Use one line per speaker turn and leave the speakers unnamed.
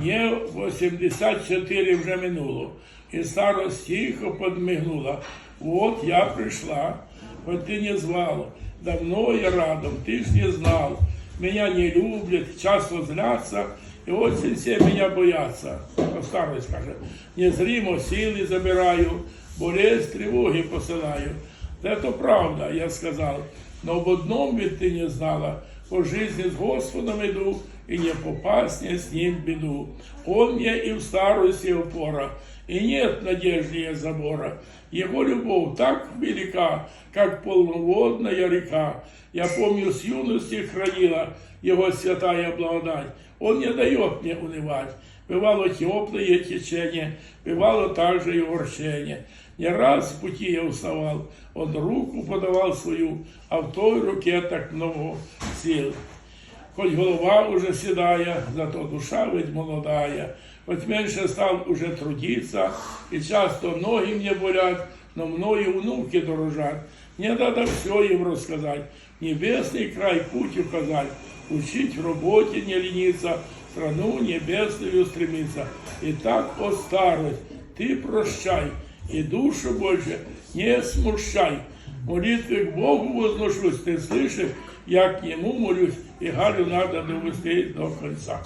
Мне 84 вже минуло. І старость тихо подмигнула. Вот я пришла, хоть ты не звал. Давно я радом, ты ж не знал. Меня не любят, часто злятся, и очень все меня боятся. А старость каже, незримо силы забираю, болезнь тревоги посылаю. Это правда, я сказал, но об одном ведь ты не знала, по жизни с Господом иду, и не попасть мне с ним в беду. Он мне и в старости опора, и нет надежды забора. Его любовь так велика, как полноводная река. Я помню, с юности хранила его святая благодать. Он не дает мне унывать. Бывало теплое течение, бывало также и ворчение. Не раз в пути я уставал, он руку подавал свою, а в той руке так много сил. Хоть голова уже седая, зато душа ведь молодая. Хоть меньше стал уже трудиться, и часто ноги мне болят, но мною внуки дорожат. Мне надо все им рассказать, небесный край путь указать, учить в работе не лениться, страну небесную стремиться. И так, о старость, ты прощай, и душу больше не смущай. Молитвы к Богу возношусь, ты слышишь, я к Нему молюсь, и Галю надо довести до конца.